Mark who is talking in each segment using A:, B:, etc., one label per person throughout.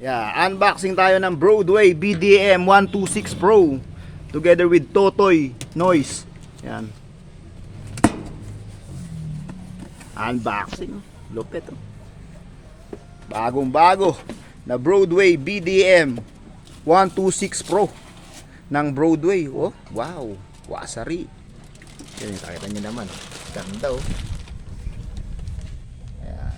A: Yeah, unboxing tayo ng Broadway BDM 126 Pro together with Totoy Noise. Yan. Unboxing. oh. Lupit. oh. Bagong bago na Broadway BDM 126 Pro ng Broadway. Oh, wow. Wasari. Yan, nakita niyo naman. oh. Ganda oh. Ayan.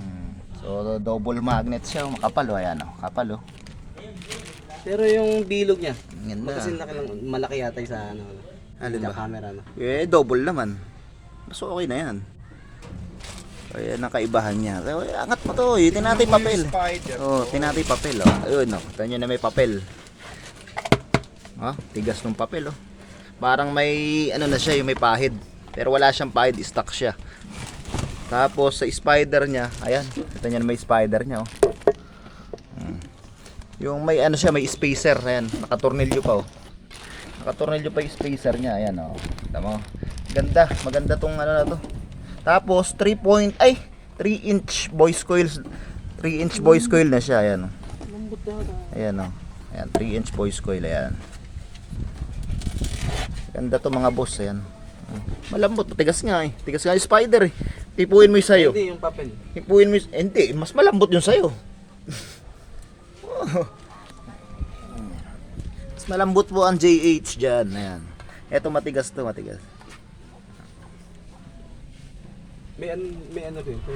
A: Hmm. So, double magnet siya. Makapal oh. Ayan oh. Kapal oh.
B: Pero yung bilog niya,
A: Ganda.
B: kasi laki lang, malaki yata yung sa ano,
A: Alin
B: sa
A: ba?
B: camera no.
A: Eh, double naman. Mas okay na yan. Kaya nakaibahan niya. Kaya, eh, angat mo to. Yung tinatay papel. Oh, tinatay papel. Oh. Ayun, oh. Ito na may papel. Oh, tigas ng papel, oh. Parang may, ano na siya, yung may pahid. Pero wala siyang pahid, stock siya. Tapos, sa spider niya, ayan. Niya na may spider niya, oh. Hmm. Yung may, ano siya, may spacer. Ayan, nakatornilyo pa, oh. Nakatornilyo pa yung spacer niya. Ayan, oh. Kita mo. Ganda. Maganda tong ano na to. Tapos, 3 point, ay, 3 inch voice coils. 3 inch voice coil na siya. Ayan, oh. Ayan, oh. Ayan, 3 inch voice coil. Ayan. Ganda to mga boss. Ayan. Malambot. Tigas nga eh. Tigas nga yung spider eh. Tipuin mo yung sayo.
B: Hindi yung papel.
A: Hipuin mo yung... eh, Hindi, mas malambot yung sayo. mas malambot po ang JH dyan. Ayan. Eto matigas to, matigas.
B: May ano, may ano din, may